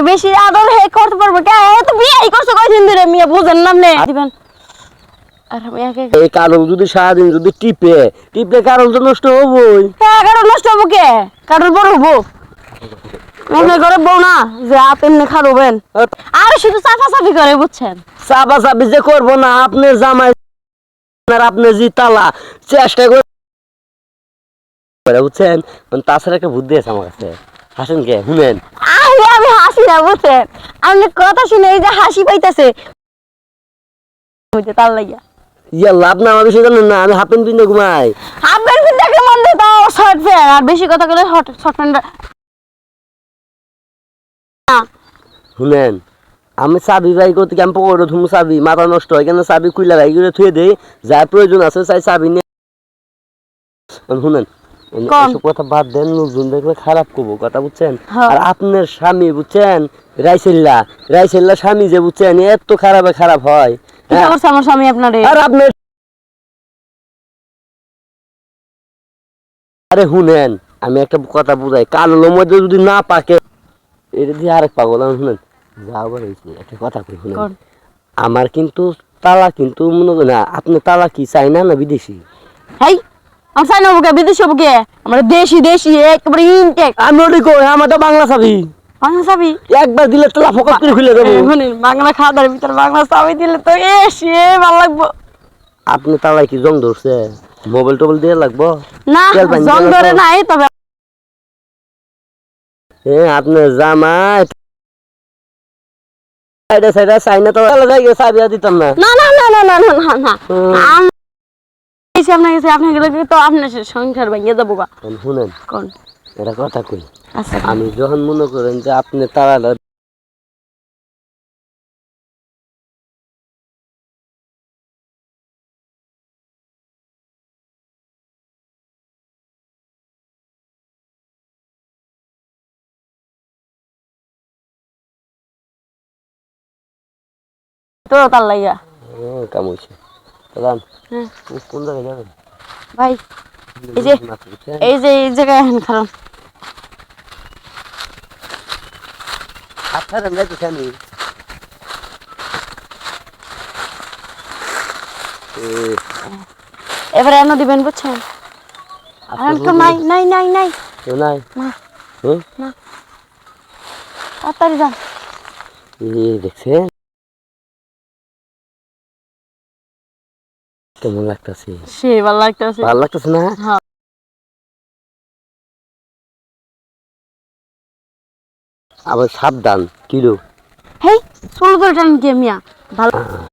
আপনি বেশি আদর হে করতে পারব। কে? হে তো বিয়ে করছে কয়দিন ধরে মিয়া বুঝেন না আপনি? দিবেন। এই কারণ যদি সারাদিন যদি টিপে টিপলে কারণ তো নষ্ট হবই। হ্যাঁ কারণ নষ্ট হব কে? কারণ বড় হব। মনে করে বউ না যে আপনি এমনি খারবেন আর শুধু চাফা চাফি করে বুঝছেন? চাপা চাপি যে করব না আপনার জামাই আর আপনার জি তালা চেষ্টা করে বুঝছেন? তাছাড়া একটা বুদ্ধি আছে আমার কাছে। হাসেন কে? শুনেন আমি হাসি না বুঝছেন? আপনি কথা শুনে এই যে হাসি পাইতেছে হইতে তার লাগিয়া। ইয়া লাভ না আমার বিষয় জানেন না আমি হাফ প্যান্ট পিন্ধে ঘুমাই। আপনার দেখে মন দেয় তাও শর্ট প্যান্ট আর বেশি কথা বলে শর্ট প্যান্ট শুনেন আমি চাবি বাই করতে আমি পকেটে থুমু চাবি মাথা নষ্ট হয় কেন চাবি খুইলা রাখি করে থুয়ে দেই যার প্রয়োজন আছে চাই চাবি নিয়ে শুনেন আমি কথা বাদ দেন লোকজন দেখলে খারাপ করব কথা বুঝছেন? হ্যাঁ। আর আপনার স্বামী বুঝছেন? রাইসেল্লা রাইসেল্লা স্বামী যে বুঝছেন এত খারাপে খারাপ হয় কি হ্যাঁ। করছে আমার স্বামী আপনারে? আর আপনার আরে শুনেন আমি একটা কথা বুঝাই কালো মধ্যে যদি না পাকে এটা দিয়ে আরেক পাগল আমি শুনেন? যাও হয়েছে একটা কথা কই শুনেন। আমার কিন্তু তালা কিন্তু মনে না আপনি তালা কি চাইনা না বিদেশি? হেই আমার চাই না বুকে বিদেশি বুকে আমরা দেশি দেশি একেবারে ইনটেক। আমি ওটি কই আমার তো বাংলা চাবি। বাংলা চাবি? একবার দিলে তালা ফোকাস করে খুলে দেবো। শুনেন বাংলা খাওয়া দাওয়ার ভিতরে বাংলা চাবি দিলে তো এ সে ভালো লাগবো। আপনি তালা কি জং ধরছে? মোবাইল টোবাইল দিয়ে লাগবো? না জং ধরে নাই তবে হ্যাঁ আপনার জামাই সাইডে সাইডে চাইনা তো জায়গায় চাবি আর দিতাম না। না না না না না না না আপনার কাছে আপনার কাছে তো আপনার সংসার ভেঙে যাব শুনেন কোন? এটা কথা কই? আচ্ছা আমি যখন মনে করেন যে আপনি তারা তো তার লাগিয়া দাদা হ্যাঁ। কোন জায়গায় যাবেন ভাই এই যে এই যে এই জায়গায় এখন খারাপ। আপনার যাইতেছি আমি। এ, এবারে এনে দিবেন বুঝছেন? আর তো নাই নাই নাই নাই। কেউ নাই? না। হুম? তাড়াতাড়ি যান। দেখছেন? কেমন লাগতেছে? সে ভালো লাগতেছে। ভালো লাগতেছে না? হ্যাঁ। আবার সাবধান কিলো হেই ষোলো দল টান কে মিয়া? ভালো